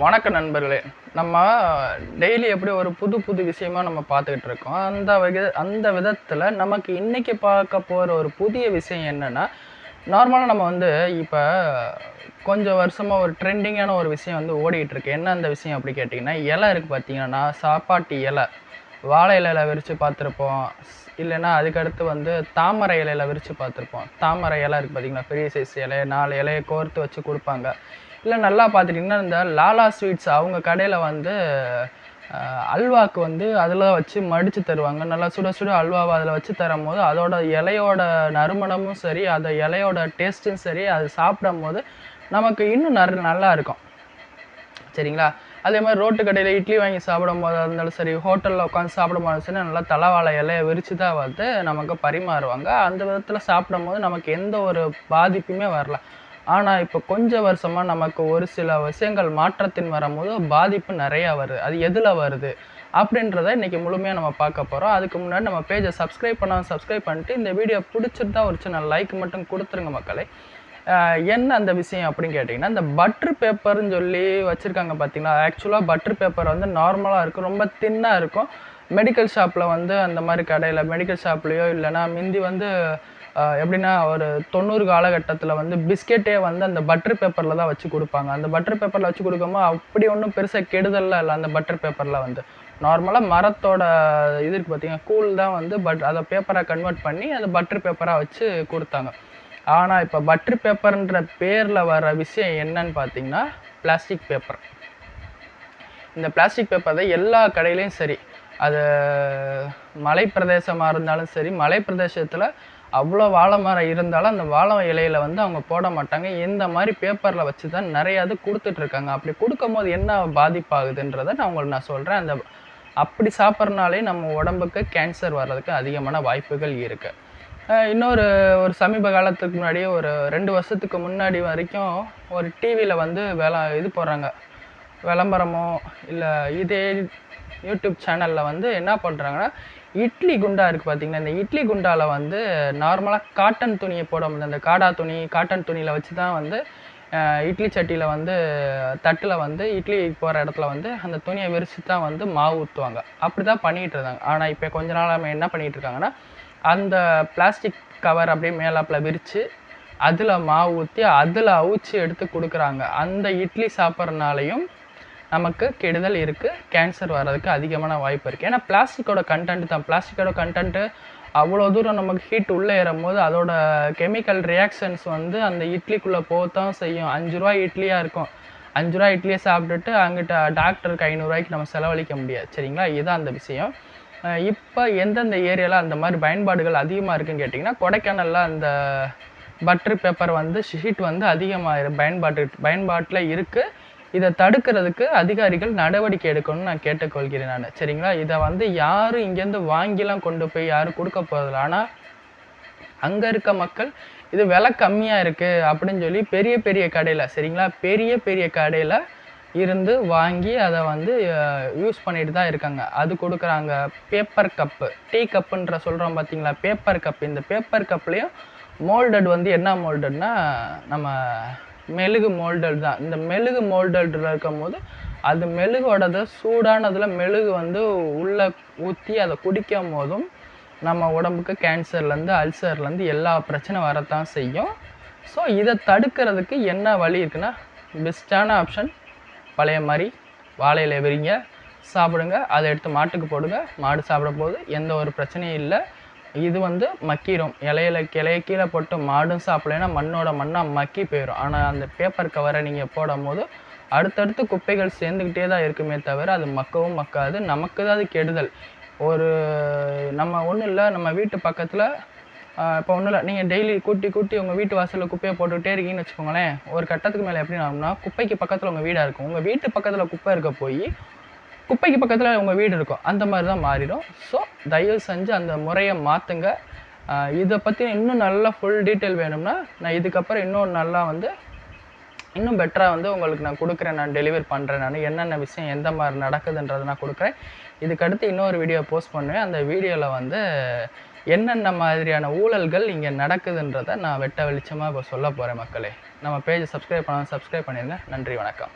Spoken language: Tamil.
வணக்க நண்பர்களே. நம்ம டெய்லி எப்படி ஒரு புது புது விஷயமா நம்ம பார்த்துக்கிட்டு இருக்கோம். அந்த வகை அந்த விதத்தில் நமக்கு இன்னைக்கு பார்க்க போகிற ஒரு புதிய விஷயம் என்னென்னா நார்மலாக நம்ம வந்து இப்போ கொஞ்சம் வருஷமாக ஒரு ட்ரெண்டிங்கான ஒரு விஷயம் வந்து ஓடிக்கிட்டு இருக்கு. என்ன அந்த விஷயம் அப்படி கேட்டிங்கன்னா இலை இருக்குது பார்த்தீங்கன்னா சாப்பாட்டு இலை. வாழை இலையில விரித்து பார்த்துருப்போம். இல்லைன்னா அதுக்கடுத்து வந்து தாமரை இலையில விரித்து பார்த்துருப்போம். தாமரை இலை இருக்குது பார்த்தீங்களா? பெரிய சைஸ் இலை. நாலு இலையை கோர்த்து வச்சு கொடுப்பாங்க. இல்லை நல்லா பார்த்துட்டிங்கன்னா இந்த லாலா ஸ்வீட்ஸ் அவங்க கடையில் வந்து அல்வாக்கு வந்து அதில் வச்சு மடித்து தருவாங்க. நல்லா சுட சுட அல்வாவை அதில் வச்சு தரும் போது அதோட இலையோட நறுமணமும் சரி அந்த இலையோட டேஸ்ட்டும் சரி அது சாப்பிடும் போது நமக்கு இன்னும் நறு நல்லா இருக்கும். சரிங்களா? அதே மாதிரி ரோட்டு கடையில் இட்லி வாங்கி சாப்பிடும் போதாக இருந்தாலும் சரி ஹோட்டலில் உட்காந்து சாப்பிடும் போது சரி நல்லா தலைவாழை இலையை விரித்து தான் வந்து நமக்கு பரிமாறுவாங்க. அந்த விதத்தில் சாப்பிடும் போது நமக்கு எந்த ஒரு பாதிப்புமே வரல. ஆனால் இப்போ கொஞ்ச வருஷமாக நமக்கு ஒரு சில விஷயங்கள் மாற்றத்தின் வரும்போது பாதிப்பு நிறையா வருது. அது எதில் வருது? அப்படின்றத இன்றைக்கி முழுமையாக நம்ம பார்க்க போகிறோம் அதுக்கு முன்னாடி நம்ம பேஜை சப்ஸ்கிரைப் பண்ணாமல் சப்ஸ்கிரைப் பண்ணிட்டு இந்த வீடியோ பிடிச்சிருந்தா ஒரு சின்ன லைக் மட்டும் கொடுத்துருங்க மக்களே. என்ன அந்த விஷயம் அப்படின்னு கேட்டிங்கன்னா இந்த பட்ரு பேப்பர்னு சொல்லி வச்சுருக்காங்க பார்த்தீங்களா ஆக்சுவலாக பட்ரு பேப்பர் வந்து நார்மலாக இருக்கும். ரொம்ப தின்னாக இருக்கும். மெடிக்கல் ஷாப்பில் வந்து அந்த மாதிரி கடையில் மெடிக்கல் ஷாப்லேயோ இல்லைன்னா முந்தி வந்து எப்படின்னா ஒரு தொண்ணூறு காலகட்டத்தில் வந்து பிஸ்கெட்டே வந்து அந்த பட்டர் பேப்பரில் தான் வச்சு கொடுப்பாங்க. அந்த பட்டர் பேப்பரில் வச்சு கொடுக்கும்போது அப்படி ஒன்றும் பெருசாக கெடுதல்லாம் இல்லை அந்த பட்டர் பேப்பரில் வந்து. நார்மலாக மரத்தோட இது இருக்குது பார்த்தீங்கன்னா கூழ் தான் வந்து பட் அதை பேப்பராக கன்வெர்ட் பண்ணி அதை பட்டர் பேப்பராக வச்சு கொடுத்தாங்க. ஆனால் இப்போ பட்டர் பேப்பர்ன்ற பேரில் வர விஷயம் என்னன்னு பார்த்தீங்கன்னா பிளாஸ்டிக் பேப்பர் இந்த பிளாஸ்டிக் பேப்பர் தான் எல்லா கடையிலையும் சரி. அது மலை பிரதேசமாக இருந்தாலும் சரி மலை பிரதேசத்தில் அவ்வளோ வாழை மரம் இருந்தாலும் அந்த வாழை இலையில வந்து அவங்க போட மாட்டாங்க. இந்த மாதிரி பேப்பரில் வச்சு தான் நிறையா இது கொடுத்துட்ருக்காங்க. அப்படி கொடுக்கும் போது என்ன பாதிப்பாகுதுன்றதை நான் உங்களுக்கு நான் சொல்கிறேன் அந்த அப்படி சாப்பிட்றனாலே நம்ம உடம்புக்கு கேன்சர் வர்றதுக்கு அதிகமான வாய்ப்புகள் இருக்குது இன்னொரு ஒரு சமீப காலத்துக்கு முன்னாடியே ஒரு ரெண்டு வருஷத்துக்கு முன்னாடி வரைக்கும் ஒரு டிவியில் வந்து வேலை இது போடுறாங்க. விளம்பரமோ இல்லை இதே யூடியூப் சேனலில் வந்து என்ன பண்ணுறாங்கன்னா இட்லி குண்டா இருக்குது பார்த்தீங்கன்னா இந்த இட்லி குண்டாவில் வந்து நார்மலாக காட்டன் துணியை போட முடியாது அந்த காடா துணி காட்டன் துணியில் வச்சு தான் வந்து இட்லி சட்டியில் வந்து தட்டில் வந்து இட்லி போகிற இடத்துல வந்து அந்த துணியை விரித்து தான் வந்து மாவு ஊற்றுவாங்க அப்படி தான் பண்ணிகிட்டு இருந்தாங்க. ஆனால் இப்போ கொஞ்ச நாள் நம்ம என்ன பண்ணிகிட்டு இருக்காங்கன்னா அந்த பிளாஸ்டிக் கவர் அப்படியே மேலாப்பில் விரித்து அதில் மாவு ஊற்றி அதில் அவிச்சு எடுத்து கொடுக்குறாங்க. அந்த இட்லி சாப்பிட்றனாலையும் நமக்கு கெடுதல் இருக்குது கேன்சர் வர்றதுக்கு அதிகமான வாய்ப்பு இருக்குது ஏன்னா பிளாஸ்டிக்கோட கண்டென்ட் தான். பிளாஸ்டிக்கோட கண்டென்ட்டு அவ்வளோ தூரம் நமக்கு ஹீட் உள்ளே ஏறும்போது அதோட கெமிக்கல் ரியாக்ஷன்ஸ் வந்து அந்த இட்லிக்குள்ளே போகத்தான் செய்யும். அஞ்சு ரூபா இட்லியாக இருக்கும். அஞ்சு ரூபா இட்லியை சாப்பிட்டுட்டு அங்கிட்ட டாக்டருக்கு ஐநூறுரூவாய்க்கு நம்ம செலவழிக்க முடியாது. சரிங்களா? இதுதான் அந்த விஷயம். இப்போ எந்தெந்த ஏரியாவில் அந்த மாதிரி பயன்பாடுகள் அதிகமாக இருக்குன்னு கேட்டிங்கன்னா கொடைக்கானலில் அந்த பட்டர் பேப்பர் வந்து ஷீட் வந்து அதிகமாக பயன்பாட்டு பயன்பாட்டில் இருக்குது இதை தடுக்கிறதுக்கு அதிகாரிகள் நடவடிக்கை எடுக்கணும்னு நான் கேட்டுக்கொள்கிறேன் நான். சரிங்களா? இதை வந்து யாரும் இங்கேருந்து வாங்கிலாம் கொண்டு போய் யாரும் கொடுக்க போகிறதில்ல ஆனால் அங்கே இருக்க மக்கள் இது விலை கம்மியாக இருக்குது அப்படின்னு சொல்லி பெரிய பெரிய கடையில் சரிங்களா? பெரிய பெரிய கடையில் இருந்து வாங்கி அதை வந்து யூஸ் பண்ணிட்டு தான் இருக்காங்க. அது கொடுக்குறாங்க பேப்பர் கப்பு டீ கப்புன்ற சொல்கிறோம் பார்த்தீங்களா? பேப்பர் கப் இந்த பேப்பர் கப்லேயும் மோல்டட் வந்து என்ன மோல்டட்னா நம்ம மெழுகு மோல்டல் தான். இந்த மெழுகு மோல்டல் இருக்கும் போது அது மெழுகோடது சூடானதில் மெழுகு வந்து உள்ளே ஊற்றி அதை குடிக்கும் போதும் நம்ம உடம்புக்கு கேன்சர்லேருந்து அல்சர்லேருந்து எல்லா பிரச்சனை வரத்தான் செய்யும். ஸோ இதை தடுக்கிறதுக்கு என்ன வழி இருக்குன்னா பெஸ்ட்டான ஆப்ஷன் பழைய மாதிரி வாழையில விரிங்க சாப்பிடுங்க அதை எடுத்து மாட்டுக்கு போடுங்க. மாடு சாப்பிடும் போது எந்த ஒரு பிரச்சனையும் இல்லை. இது வந்து மக்கிரும். இலையில கிளைய கீழே போட்டு மாடும் சாப்பிடலைன்னா மண்ணோட மண்ணாக மக்கி போயிடும் ஆனால் அந்த பேப்பர் கவரை நீங்கள் போடும் போது அடுத்தடுத்து குப்பைகள் சேர்ந்துக்கிட்டே தான் இருக்குமே தவிர அது மக்கவும் மக்காது. நமக்கு தான் அது கெடுதல். ஒரு நம்ம ஒன்றும் இல்லை நம்ம வீட்டு பக்கத்தில் இப்போ ஒன்றும் இல்லை நீங்கள் டெய்லி கூட்டி கூட்டி உங்கள் வீட்டு வாசலில் குப்பையை போட்டுக்கிட்டே இருக்கீங்கன்னு வச்சுக்கோங்களேன் ஒரு கட்டத்துக்கு மேலே எப்படி ஆகும்னா குப்பைக்கு பக்கத்தில் உங்கள் வீடாக இருக்கும். உங்கள் வீட்டு பக்கத்தில் குப்பை இருக்க போய் குப்பைக்கு பக்கத்தில் உங்கள் வீடு இருக்கும். அந்த மாதிரி தான் மாறிடும். ஸோ தயவு செஞ்சு அந்த முறையை மாற்றுங்க இதை பற்றி இன்னும் நல்லா ஃபுல் டீட்டெயில் வேணும்னா நான் இதுக்கப்புறம் இன்னும் நல்லா வந்து இன்னும் பெட்டராக வந்து உங்களுக்கு நான் கொடுக்குறேன். நான் டெலிவர் பண்ணுறேன் நான். என்னென்ன விஷயம் எந்த மாதிரி நடக்குதுன்றதை நான் கொடுக்குறேன். இதுக்கடுத்து இன்னொரு வீடியோ போஸ்ட் பண்ணுவேன். அந்த வீடியோவில் வந்து என்னென்ன மாதிரியான ஊழல்கள் இங்கே நடக்குதுன்றதை நான் வெட்ட வெளிச்சமாக இப்போ சொல்ல போகிறேன் மக்களே. நம்ம பேஜை சப்ஸ்கிரைப் பண்ணால் சப்ஸ்கிரைப் பண்ணிடுங்க நன்றி வணக்கம்.